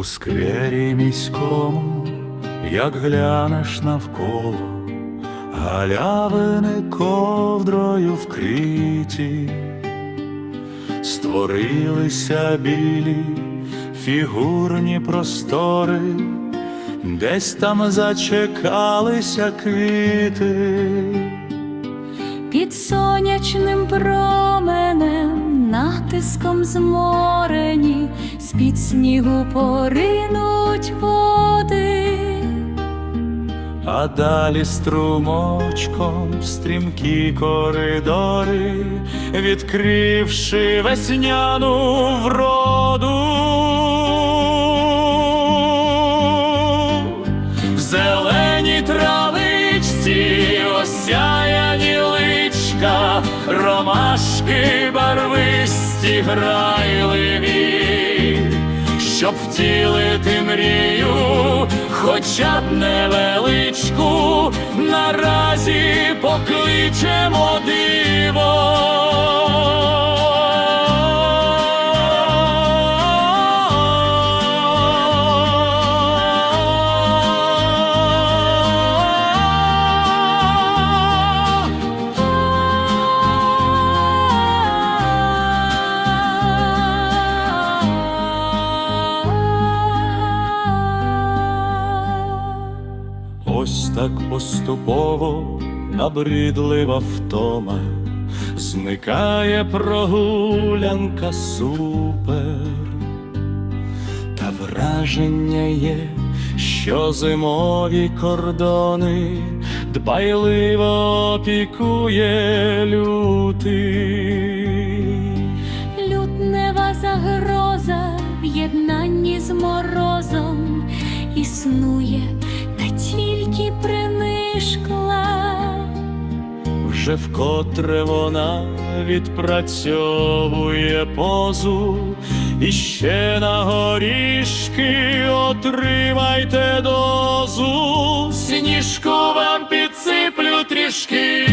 У сквері міському, як глянеш навколо, галявини ковдрою вкриті, створилися білі фігурні простори, десь там зачекалися квіти. Під сонячним променем, натиском зморені, з-під снігу поринуть води. А далі струмочком стрімкі коридори, відкривши весняну вроду. В зеленій травичці осяяні личка, ромашки барвисті грайливі щоб втілити мрію, хоча б невеличку, наразі покличемо диво. Так поступово набридлива втома, зникає прогулянка супер, та враження є, що зимові кордони дбайливо опікує лютий. Лютнева загроза в єднанні з морозом існує та тільки принишкла. Вже вкотре вона відпрацьовує позу, і ще на горішки отримайте дозу. Сніжку вам підсиплю трішки.